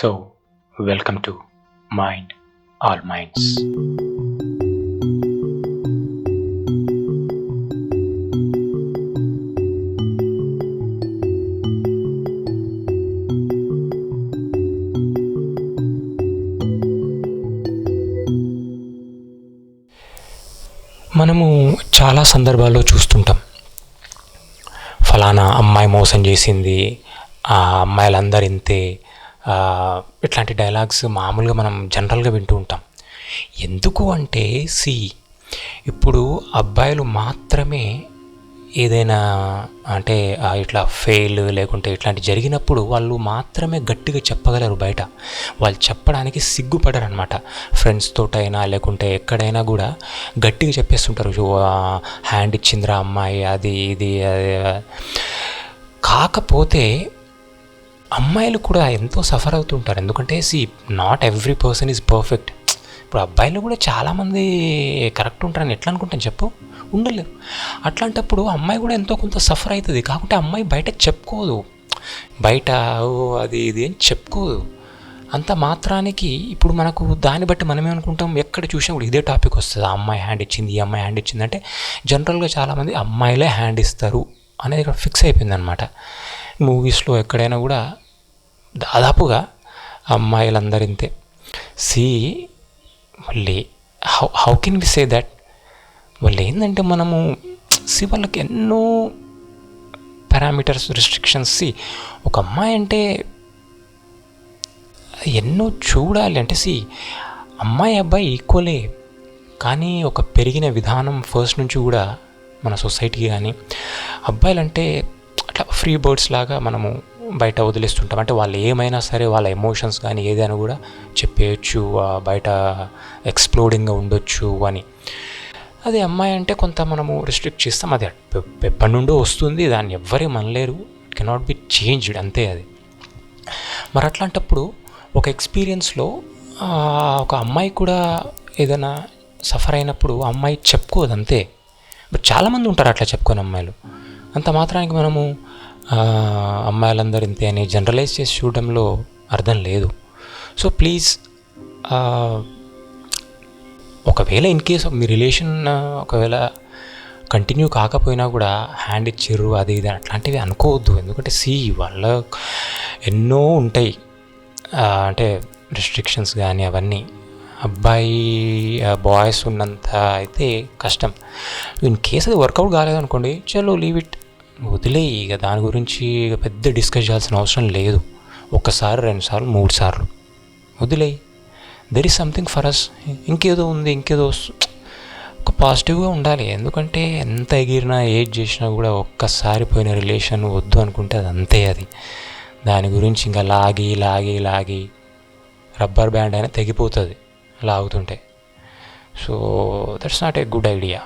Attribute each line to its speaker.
Speaker 1: So welcome to mind all minds మనము చాలా సందర్భాల్లో చూస్తుంటాం. ఫలానా అమ్మాయి మోసం చేసింది ఆ అమ్మాయిలందరూ ఇంతే ఇట్లాంటి డైలాగ్స్ మామూలుగా మనం జనరల్గా వింటూ ఉంటాం. ఎందుకు అంటే సి ఇప్పుడు అబ్బాయిలు మాత్రమే ఏదైనా అంటే ఇట్లా ఫెయిల్ లేకుంటే ఇట్లాంటి జరిగినప్పుడు వాళ్ళు మాత్రమే గట్టిగా చెప్పగలరు బయట. వాళ్ళు చెప్పడానికి సిగ్గుపడరు అనమాట ఫ్రెండ్స్ తోటైనా లేకుంటే ఎక్కడైనా కూడా గట్టిగా చెప్పేస్తుంటారు. హ్యాండ్ ఇచ్చిందిరా అమ్మాయి అది ఇది కాకపోతే అమ్మాయిలు కూడా ఎంతో సఫర్ అవుతుంటారు ఎందుకంటే see not every person is perfect ఇప్పుడు అబ్బాయిలు కూడా చాలామంది కరెక్ట్ ఉంటారని ఎట్లా అనుకుంటాను చెప్పు? ఉండలేరు అట్లాంటప్పుడు అమ్మాయి కూడా ఎంతో కొంత సఫర్ అవుతుంది. కాకుంటే అమ్మాయి బయట చెప్పుకోదు. బయట "ఓ, అది ఇది అని చెప్పుకోదు. అంత మాత్రానికి ఇప్పుడు మనకు దాన్ని బట్టి మనం ఏమనుకుంటాం ఎక్కడ చూసినా కూడా ఇదే టాపిక్ వస్తుంది. ఆ అమ్మాయి హ్యాండ్ ఇచ్చింది ఈ అమ్మాయి హ్యాండ్ ఇచ్చింది. అంటే జనరల్గా చాలామంది అమ్మాయిలే హ్యాండ్ ఇస్తారు. అనేది ఇక్కడ ఫిక్స్ అయిపోయింది అనమాట మూవీస్లో ఎక్కడైనా కూడా దాదాపుగా అమ్మాయిలందరింతే. సి మళ్ళీ how how can we say that? వాళ్ళు ఏంటంటే మనము సి వాళ్ళకి ఎన్నో పారామీటర్స్ రిస్ట్రిక్షన్స్ సి ఒక అమ్మాయి అంటే ఎన్నో చూడాలి. అంటే సి అమ్మాయి అబ్బాయి ఈక్వలే. కానీ ఒక పెరిగిన విధానం ఫస్ట్ నుంచి కూడా మన సొసైటీ కానీ అబ్బాయిలంటే అట్లా ఫ్రీ బర్డ్స్ లాగా మనము బయట వదిలేస్తుంటాం. అంటే వాళ్ళు ఏమైనా సరే వాళ్ళ ఎమోషన్స్ కానీ ఏదైనా కూడా చెప్పేయచ్చు బయట ఎక్స్ప్లోడింగ్గా ఉండొచ్చు అని. అదే అమ్మాయి అంటే కొంత మనము రిస్ట్రిక్ట్ చేస్తాం. అది ఎప్పటి నుండో వస్తుంది. దాన్ని ఎవ్వరే మనలేరు. ఇట్ కెనాట్ బి చేంజ్డ్ అంతే అది. మరి అట్లాంటప్పుడు ఒక ఎక్స్పీరియన్స్లో ఒక అమ్మాయి కూడా ఏదైనా సఫర్ అయినప్పుడు అమ్మాయి చెప్పుకోదు అంతే. బట్ చాలామంది ఉంటారు అట్లా చెప్పుకొని అమ్మాయిలు. అంత మాత్రానికి మనము అమ్మాయిలందరూ ఇంతే అని జనరలైజ్ చేసి చూడడంలో అర్థం లేదు. సో ప్లీజ్ ఒకవేళ ఇన్ కేస్ మీ రిలేషన్ ఒకవేళ కంటిన్యూ కాకపోయినా కూడా హ్యాండ్ ఇచ్చిర్రు అది ఇది అట్లాంటివి అనుకోవద్దు. ఎందుకంటే సి వాళ్ళ ఎన్నో ఉంటాయి. అంటే రిస్ట్రిక్షన్స్ కానీ అవన్నీ. అబ్బాయి బాయ్స్ ఉన్నంత అయితే కష్టం. ఇన్ కేస్ అది వర్కౌట్ కాలేదనుకోండి చలో లీవ్ ఇట్ వదిలేయి ఇక దాని గురించి ఇక పెద్ద డిస్కస్ చేయాల్సిన అవసరం లేదు. ఒక్కసారి రెండు సార్లు మూడు సార్లు. వదిలేయి there is something for us ఇంకేదో ఉంది ఇంకేదో ఒక పాజిటివ్గా ఉండాలి. ఎందుకంటే ఎంత ఎగిరినా ఏది చేసినా కూడా ఒక్కసారి పోయిన రిలేషన్ వద్దు అనుకుంటే అది అంతే అది. దాని గురించి ఇంకా లాగి లాగి లాగి రబ్బర్ బ్యాండ్ అయినా తెగిపోతుంది లాగుతుంటే. So that's not a good idea